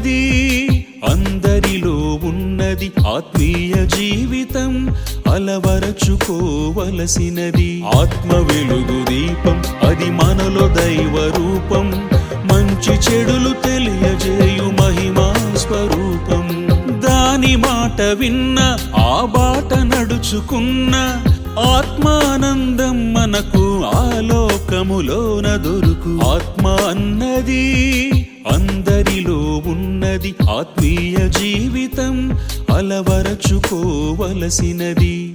ఉన్నది అందరిలో ఉన్నది ఆత్మీయ జీవితం. అలవరచుకోవలసినది ఆత్మ వెలుగు దీపం అది మనలో దైవ రూపం. మంచి చెడులు తెలియజేయు మహిమా స్వరూపం. దాని మాట విన్న ఆ బాట నడుచుకున్న ఆత్మానందం మనకు ఆలోకములోన దొరుకు. ఆత్మ అన్నది అందరిలో ఉన్నది ఆత్మీయ జీవితం అలవరచుకోవలసినది.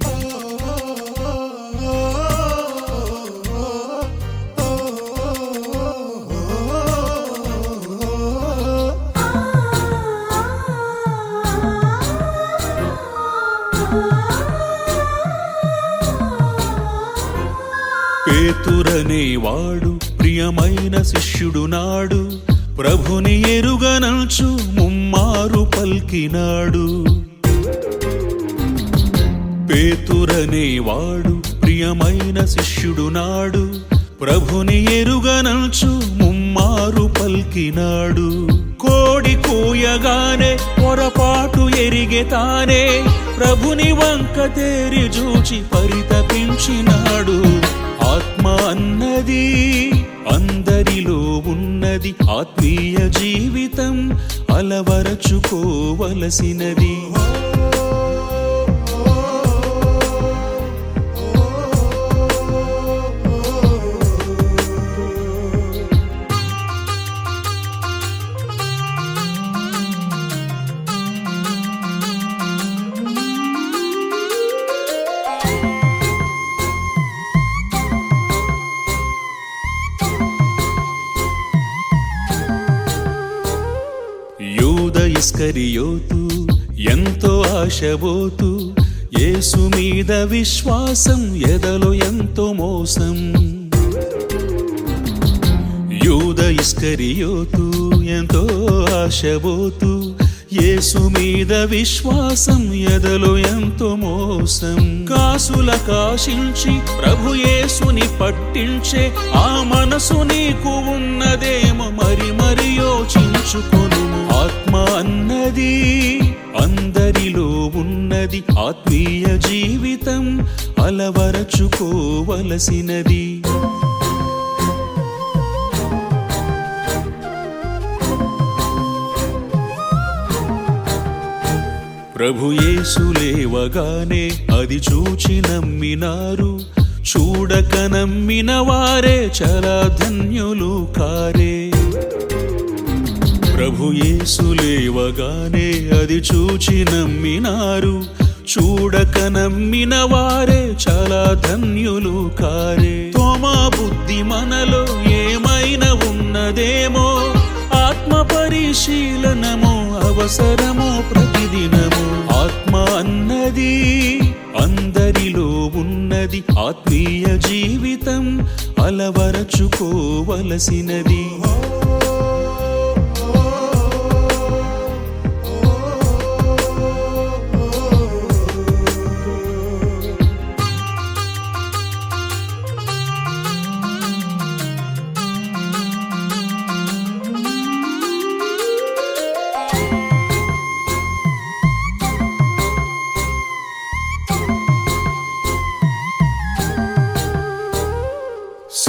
పేతురనే వాడు ప్రియమైన శిష్యుడు నాడు. ప్రభుని ఎరుగనల్చు ముమ్మారు పల్కినాడు. పేతురనే వాడు ప్రియమైన శిష్యుడు నాడు. ప్రభుని ఎరుగనల్చు ముమ్మారు పల్కినాడు. కోడి కూయగానే పొరపాటు ఎరిగే తానే ప్రభుని వంక తేరి చూచి పరితపించినాడు. ఆత్మ అన్నది అందరిలో ఉన్నది ఆత్మీయ జీవితం అలవరచుకోవలసినది. ఇస్కరియోతు ఎంతో ఆశబోతు యేసు మీద విశ్వాసం ఎదలో ఎంతో మోసం. యూద ఇస్కరియోతు ఎంతో ఆశబోతు యేసు మీద విశ్వాసం ఎదలో ఎంతో మోసం. కాసుల కాశించి ప్రభు యేసుని పట్టించే ఆ మనసు నీకు ఉన్నదేమో మరి మరి యోచించుకుని ఆత్మ అన్నది అందరిలో ఉన్నది. ఆత్మీయ జీవితం అలవరచుకోవలసినది. ప్రభుయేసు లేవగానే అది చూచి నమ్మినారు. చూడక నమ్మిన వారే చాలా ధన్యులు కారే. ప్రభు యేసు లేవగానే అది చూచి నమ్మినారు. చూడక నమ్మిన వారే చాలా ధన్యులు కారే. తోమా బుద్ధి మనలో ఏమైనా ఉన్నదేమో? ఆత్మ పరిశీలనము అవసరము ప్రతిదినము. ఆత్మ అన్నది అందరిలో ఉన్నది. ఆత్మీయ జీవితం అలవరచుకోవలసినది.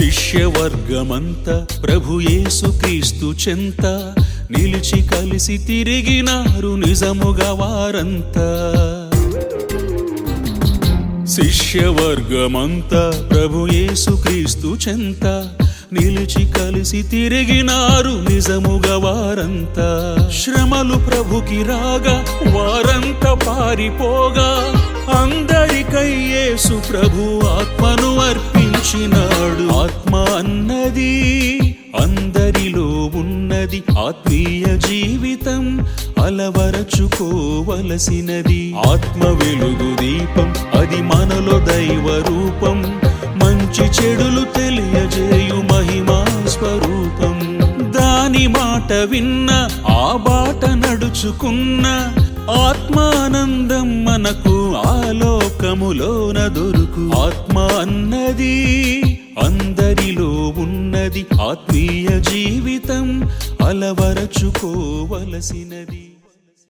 శిష్యవర్గమంత ప్రభు యేసుక్రీస్తు చెంత. నిలిచి కలిసి తిరిగినారు నిజముగా వారంతా. శిష్యవర్గమంతా ప్రభు యేసుక్రీస్తు చెంత. నిలిచి కలిసి తిరిగినారు నిజముగా వారంతా. శ్రమలు ప్రభుకి రాగా వారంతా పారిపోగా. అందరికై యేసు ప్రభు ఆత్మను అర్పించినాడు ఆత్మ అన్నది అందరిలో ఉన్నది. ఆత్మీయ జీవితం అలవరచుకోవలసినది. ఆత్మ వెలుగు దీపం అది మనలో దైవ రూపం. మంచి చెడులు తెలియజేయు మహిమా స్వరూపం. దాని మాట విన్న ఆ బాట నడుచుకున్న ఆత్మానందం మనకు ఆలోకములోన దొరుకు. ఆత్మ అన్నది అందరిలో ఉన్నది. ఆత్మీయ జీవితం అలవరచుకోవలసినది.